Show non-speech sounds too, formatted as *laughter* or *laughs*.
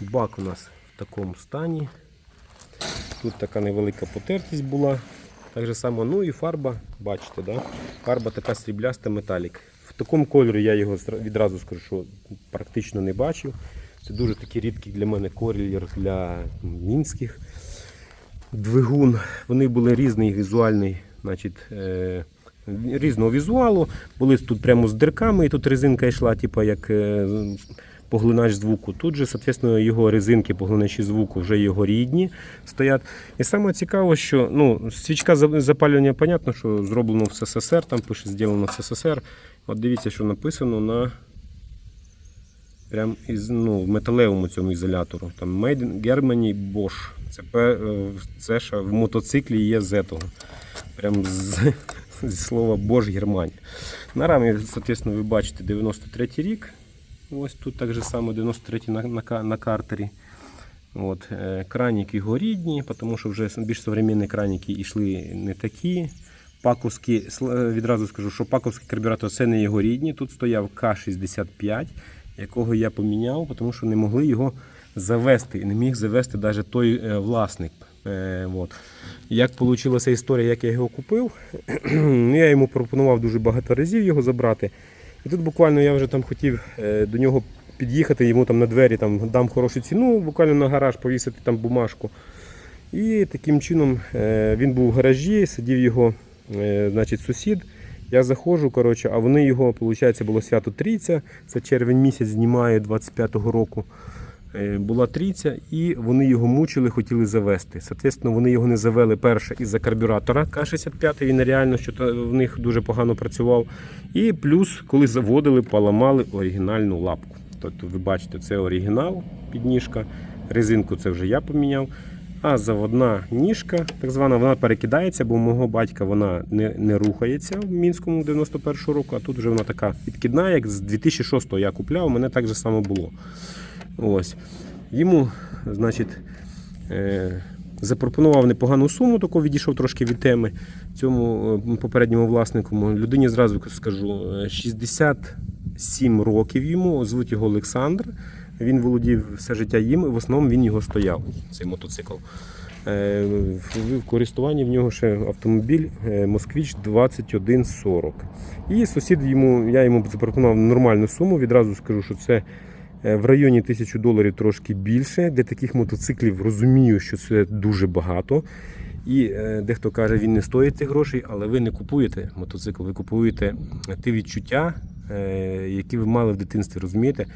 Бак у нас в такому стані. Тут така невелика потертість була. Так же само, ну і фарба, бачите, да? фарба така срібляста металік. В такому кольорі я його відразу скажу, що практично не бачив. Це дуже такий рідкий для мене колір для мінських. Двигун. Вони були різний візуальний, значить, е, різного візуалу. Були тут прямо з дирками, і тут резинка йшла, типу, як е, поглинач звуку. Тут же, соответственно, його резинки, поглиначі звуку, вже його рідні стоять. І саме цікаво, що ну, свічка запалювання, понятно, що зроблено в СССР, там пише зроблено в СССР. От дивіться, що написано на прям із, ну, в металевому цьому ізолятору. Там Made in Germany Bosch. Це, е, це ще в мотоциклі є з этого. Прям з, *laughs* зі слова Bosch Германія. На рамі, соответственно, ви бачите 93 рік. Ось тут так же само 93 на, на, на картері. От, е, краніки його рідні, тому що вже більш современні краніки йшли не такі. Паковські, е, відразу скажу, що паковський карбюратор це не його рідні. Тут стояв К-65, якого я поміняв, тому що не могли його завести. Не міг завести навіть той е, власник. От. Як вийшла історія, як я його купив, *clears throat* Ну, я йому пропонував дуже багато разів його забрати. І тут буквально я вже там хотів е, до нього під'їхати, йому там на двері там, дам хорошу ціну, буквально на гараж повісити там бумажку. І таким чином е, він був в гаражі, сидів його е, значить, сусід. Я заходжу, коротше, а вони його, виходить, було свято Трійця. Це червень місяць знімає 25-го року. Е, Була трійця, і вони його мучили, хотіли завести. Соответственно, вони його не завели перше із-за карбюратора К-65, він реально що в них дуже погано працював. І плюс, коли заводили, поламали оригінальну лапку. Тобто, ви бачите, це оригінал, підніжка. Резинку це вже я поміняв. А заводна ніжка, так звана, вона перекидається, бо у мого батька вона не, не рухається в Мінському 91 року, а тут вже вона така підкидна, як з 2006-го я купляв, у мене так же само було. Ось. Йому, значить, е, запропонував непогану суму, таку відійшов трошки від теми цьому е, попередньому власнику. Людині зразу скажу, е, 67 років йому, звуть його Олександр. Він володів все життя їм, і в основному він його стояв, цей мотоцикл. Е, В користуванні в нього ще автомобіль е, Москвич 2140. І сусід йому, я йому запропонував нормальну суму. Відразу скажу, що це е, в районі 1000 доларів трошки більше. Для таких мотоциклів розумію, що це дуже багато. І е, дехто каже, він не стоїть цих грошей, але ви не купуєте мотоцикл, ви купуєте ті відчуття, е, які ви мали в дитинстві, розумієте?